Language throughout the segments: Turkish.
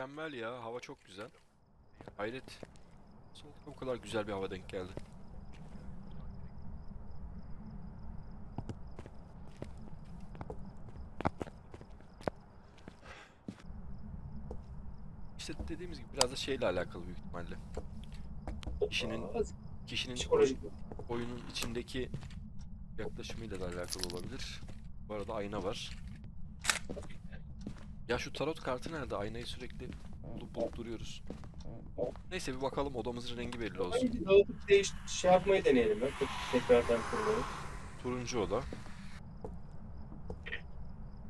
Mükemmel ya. Hava çok güzel. Hayret. Da bu kadar güzel bir hava denk geldi. İşte dediğimiz gibi biraz da şeyle alakalı büyük ihtimalle. Kişinin kişinin oyunun içindeki yaklaşımıyla da alakalı olabilir. Bu arada ayna var. Ya şu tarot kartı nerede? Aynayı sürekli bulup bulup duruyoruz. Neyse bir bakalım odamızın rengi belli olsun. Hadi dağıtıp değiş şey yapmayı deneyelim ya. Tekrardan kurmayı. Turuncu oda.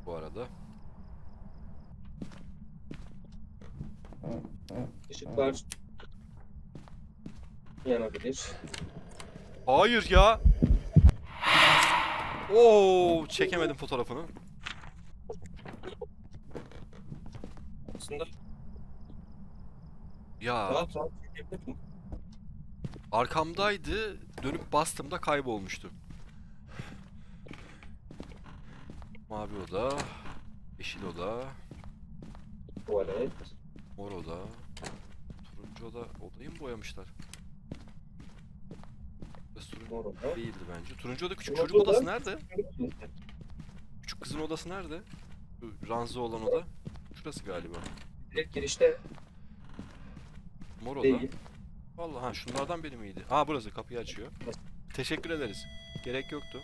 Bu arada. Işıklar yanabilir. Hayır ya. Oo, çekemedim fotoğrafını. Aslında Ya rahat rahat çekebilir mi? arkamdaydı. Dönüp bastığımda kaybolmuştu. Mavi oda, yeşil oda, Tuvalet. mor oda, turuncu oda. Odayı mı boyamışlar? Burası turuncu Mor oda. değildi bence. Turuncu oda küçük çocuk oda- odası nerede? Küçük kızın odası nerede? Şu ranzı olan oda. Şurası galiba. Direkt girişte Mor oda. değil. Vallahi ha şunlardan biri miydi? Ha burası kapıyı açıyor. Teşekkür ederiz. Gerek yoktu.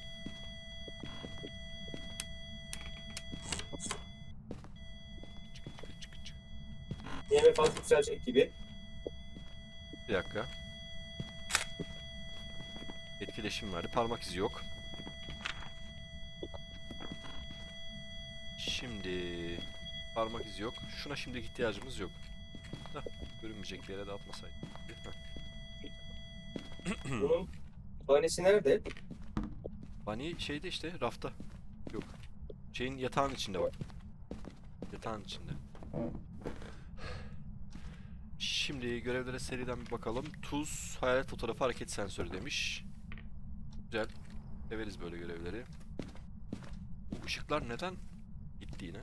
Çık, çık, çık. IMF az yükselecek gibi. Bir dakika. Etkileşim verdi. Parmak izi yok. Şimdi parmak izi yok. Şuna şimdilik ihtiyacımız yok. Da görünmeyecek yere de atmasaydık. Heh. Bunun bahanesi nerede? Bunny şeyde işte rafta. Yok. Şeyin yatağın içinde bak. Yatağın içinde. Şimdi görevlere seriden bir bakalım. Tuz, hayalet fotoğrafı, hareket sensörü demiş. Güzel. Severiz böyle görevleri. Bu ışıklar neden gitti yine?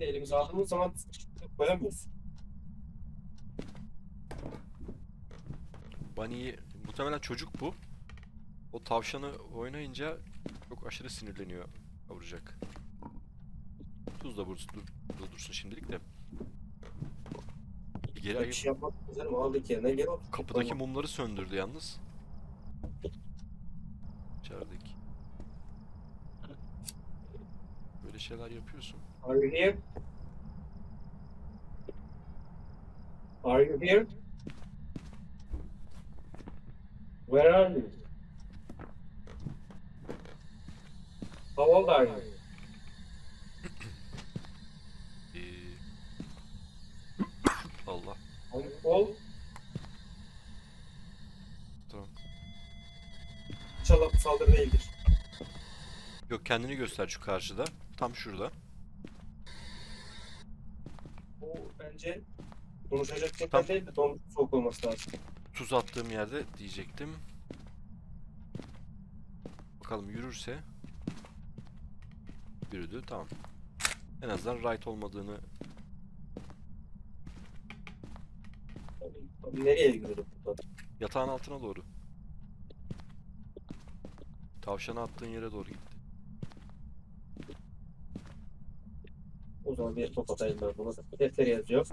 De elimize aldığımız zaman koyamıyoruz. Bunny'yi muhtemelen çocuk bu. O tavşanı oynayınca çok aşırı sinirleniyor kavuracak. Tuz da bur- dur, burada dursun şimdilik de. Geri Bir ayıp. şey yapmak güzelim aldık yerine geri otur. Kapıdaki Tamam. mumları söndürdü yalnız. İçerideki. Böyle şeyler yapıyorsun. Are you here? Are you here? Where are you? How old are you? Ee... Allah. Are you old? Tamam. İnşallah bu saldırı değildir. Yok kendini göster şu karşıda. Tam şurada. Bu bence konuşacak şekilde Tamam. değil de don soğuk olması lazım. Tuz attığım yerde diyecektim. Bakalım yürürse. Yürüdü tamam. En azından right olmadığını nereye gidiyordu burada? yatağın altına doğru. Tavşanı attığın yere doğru gitti. O zaman bir top atayım ben buna. Defteri yazıyor.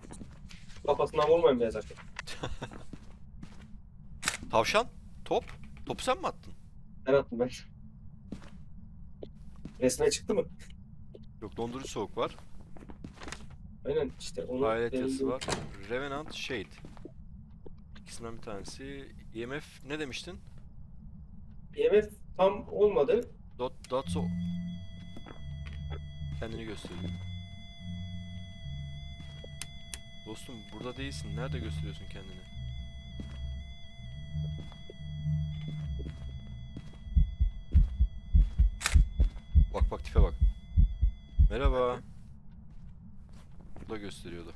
Kafasından vurmayayım yazarken. Tavşan? Top? Topu sen mi attın? Ben attım ben. Resme çıktı mı? Yok dondurucu soğuk var. Aynen işte onu Hayalet yazısı var. Revenant Shade. İkisinden bir tanesi. EMF ne demiştin? IMF tam olmadı. Dot, dots o... Kendini gösteriyor. Dostum burada değilsin. Nerede gösteriyorsun kendini? Bak bak tipe bak. Merhaba. fatura gösteriyordu.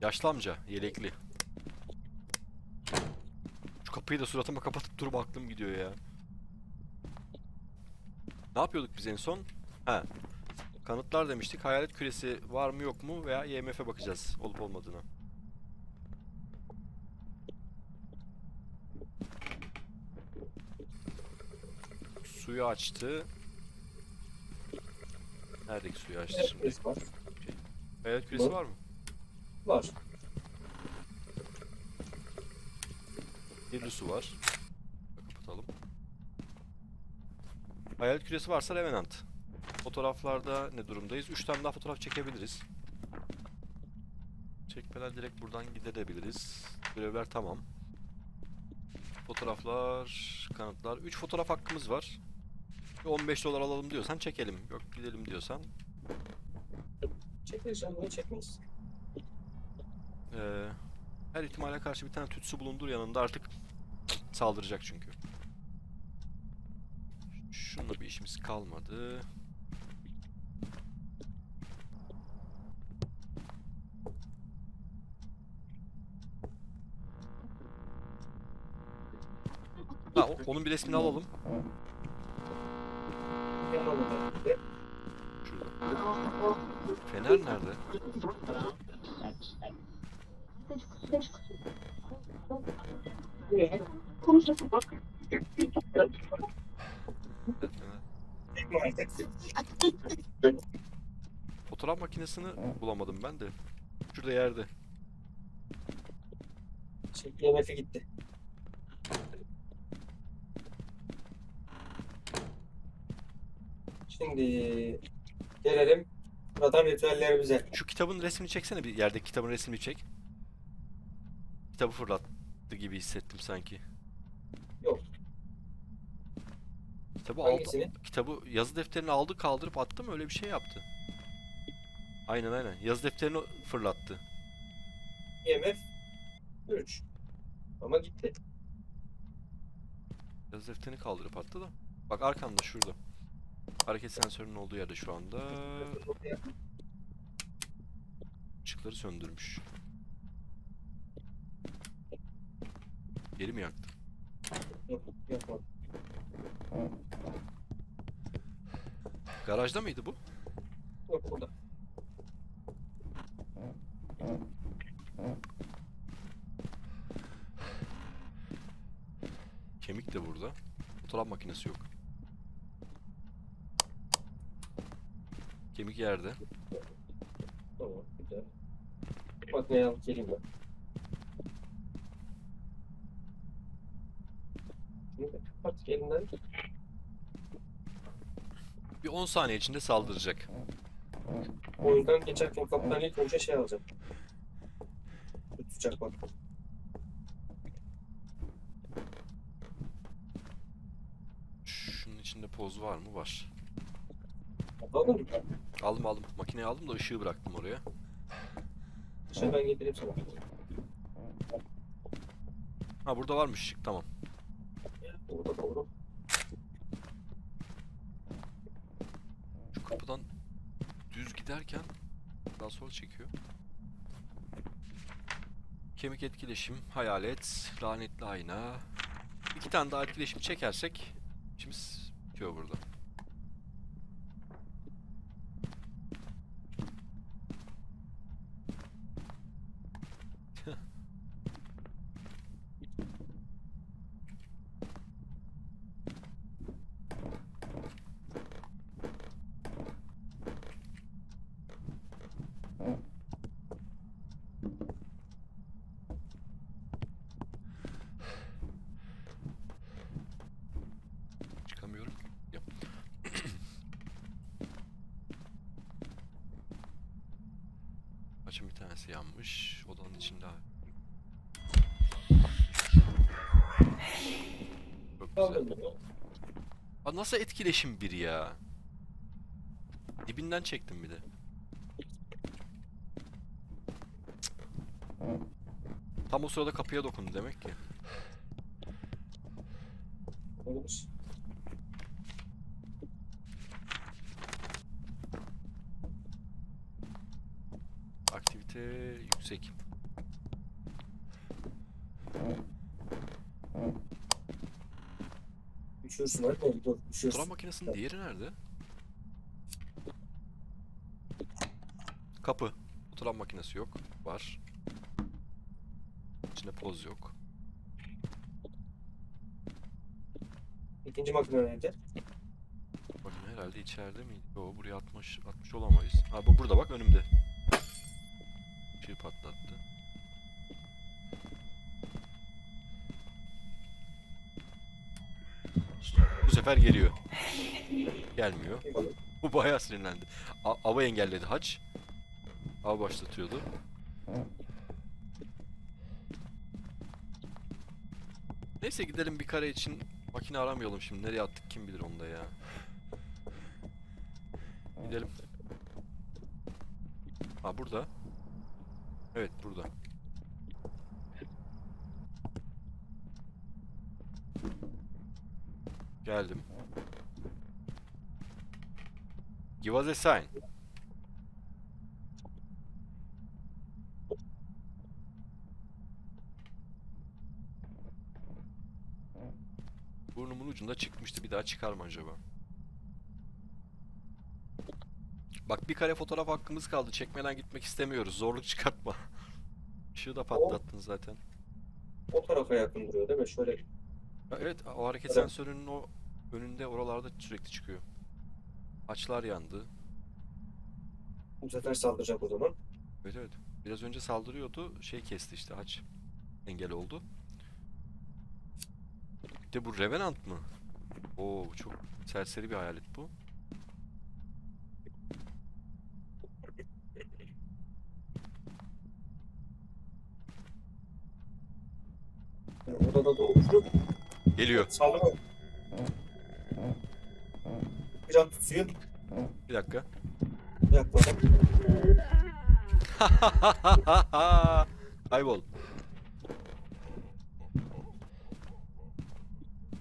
Yaşlı amca, yelekli. Şu kapıyı da suratıma kapatıp durma aklım gidiyor ya. Ne yapıyorduk biz en son? Ha. Kanıtlar demiştik. Hayalet küresi var mı yok mu veya IMF'e bakacağız olup olmadığına. Suyu açtı. Neredeki suyu açtı Evet, şimdi? var. Hayalet küresi Bu. var mı? Var. Kirli su var. Kapatalım. Hayalet küresi varsa Revenant. Fotoğraflarda ne durumdayız? 3 tane daha fotoğraf çekebiliriz. Çekmeden direkt buradan gidebiliriz. Görevler tamam. Fotoğraflar, kanıtlar. 3 fotoğraf hakkımız var. Bir 15 dolar alalım diyorsan çekelim. Yok gidelim diyorsan. Çekeriz canım. Niye çekmeyiz? Ee, her ihtimale karşı bir tane tütsü bulundur yanında artık saldıracak çünkü. Şununla bir işimiz kalmadı. Onun bir resmini alalım. Şurada. Fener nerede? Fotoğraf makinesini bulamadım ben de. Şurada yerde. Şey, IMF'e gitti. Şimdi gelelim radar ritüellerimize. Şu kitabın resmini çeksene bir yerdeki kitabın resmini çek. Kitabı fırlattı gibi hissettim sanki. Yok. Kitabı aldı, Hangisini? kitabı yazı defterini aldı kaldırıp attı mı öyle bir şey yaptı. Aynen aynen. Yazı defterini fırlattı. IMF 3. Ama gitti. Yazı defterini kaldırıp attı da. Bak arkanda şurada. Hareket sensörünün olduğu yerde şu anda. Işıkları söndürmüş. Geri mi yaktı? Garajda mıydı bu? Yok burada. Kemik de burada. Fotoğraf makinesi yok. Kemik yerde. Tamam, güzel. Makineyi alıp geleyim ben. Şunu da Artık elimden tut. Bir 10 saniye içinde saldıracak. O yüzden geçerken kapıdan ilk önce şey alacağım. Tutacak bak. Şunun içinde poz var mı? Var. Mı? Aldım aldım. Makineyi aldım da ışığı bıraktım oraya. Dışarı ben getireyim sana. Ha burada varmış ışık tamam. Burada doğru. Şu kapıdan düz giderken daha sol çekiyor. Kemik etkileşim, hayalet, lanetli ayna. İki tane daha etkileşim çekersek işimiz bitiyor burada. Çıkamıyorum. Ya. Açın bir tanesi yanmış. Odanın içinde. Çok güzel. Aa, nasıl etkileşim bir ya? Dibinden çektim bir de. Tam o sırada kapıya dokundu demek ki. Olmuş. aktivite yüksek. Üşürsün hadi dur dur üşürsün. Fotoğraf makinesinin diğeri nerede? Kapı. Fotoğraf makinesi yok. Var. İçinde poz yok. İkinci makine nerede? Makine herhalde içeride miydi? Yo buraya atmış, atmış olamayız. Ha bu burada bak önümde. Işığı patlattı. Bu sefer geliyor. Gelmiyor. Bu bayağı sinirlendi. A ava engelledi haç. Av başlatıyordu. Neyse gidelim bir kare için makine aramayalım şimdi. Nereye attık kim bilir onda ya. Gidelim. Ha burada. Evet burada. Geldim. Give us a sign. Burnumun ucunda çıkmıştı. Bir daha çıkar mı acaba? Bak bir kare fotoğraf hakkımız kaldı. Çekmeden gitmek istemiyoruz. Zorluk çıkartma. Işığı da patlattın zaten. O tarafa yakın duruyor değil mi? Şöyle evet o hareket Evet. sensörünün o önünde oralarda sürekli çıkıyor. Açlar yandı. bu sefer saldıracak o zaman. Evet evet. Biraz önce saldırıyordu. Şey kesti işte aç. Engel oldu. Bir de bu Revenant mı? Oo çok serseri bir hayalet bu. Geliyor. Saldırma. Bir an tut suyu. Bir dakika. Yakmadan. Kaybol.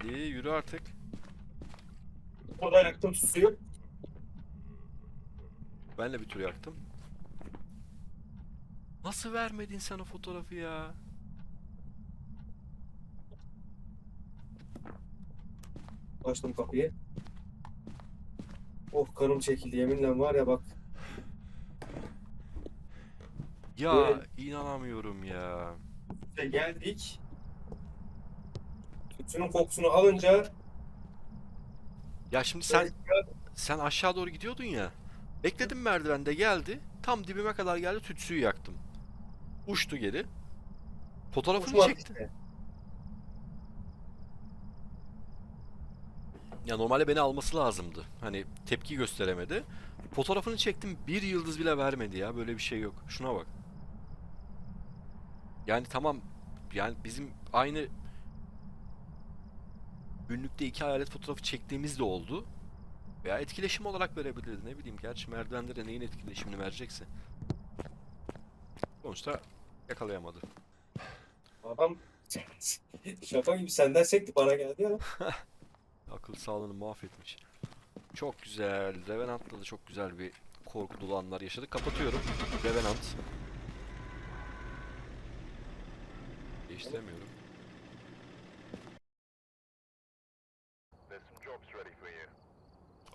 İyi yürü artık. Burada yaktım suyu. Ben de bir tur yaktım. Nasıl vermedin sen o fotoğrafı ya? Açtım kapıyı. Oh kanım çekildi yeminle var ya bak. Ya Böyle- inanamıyorum ya. İşte geldik. Tütsünün kokusunu alınca Ya şimdi sen sen aşağı doğru gidiyordun ya. Bekledim merdivende geldi. Tam dibime kadar geldi tütsüyü yaktım. Uçtu geri. Fotoğrafını uçmadı çekti. işte. Ya normalde beni alması lazımdı. Hani tepki gösteremedi. Fotoğrafını çektim bir yıldız bile vermedi ya. Böyle bir şey yok. Şuna bak. Yani tamam. Yani bizim aynı günlükte iki hayalet fotoğrafı çektiğimiz de oldu. Veya etkileşim olarak verebilirdi. Ne bileyim gerçi merdivenlere neyin etkileşimini verecekse. Sonuçta yakalayamadı. Adam şaka gibi senden sekti bana geldi ya. Akıl sağlığını mahvetmiş. Çok güzel. Revenant'la da çok güzel bir korku dolu anlar yaşadık. Kapatıyorum. Revenant. Değiştiremiyorum.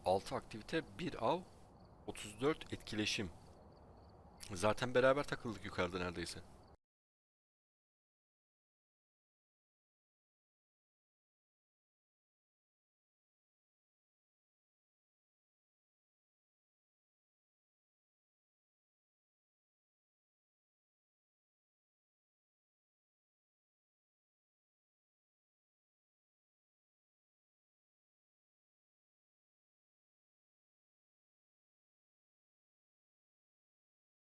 6 aktivite, 1 av, 34 etkileşim. Zaten beraber takıldık yukarıda neredeyse.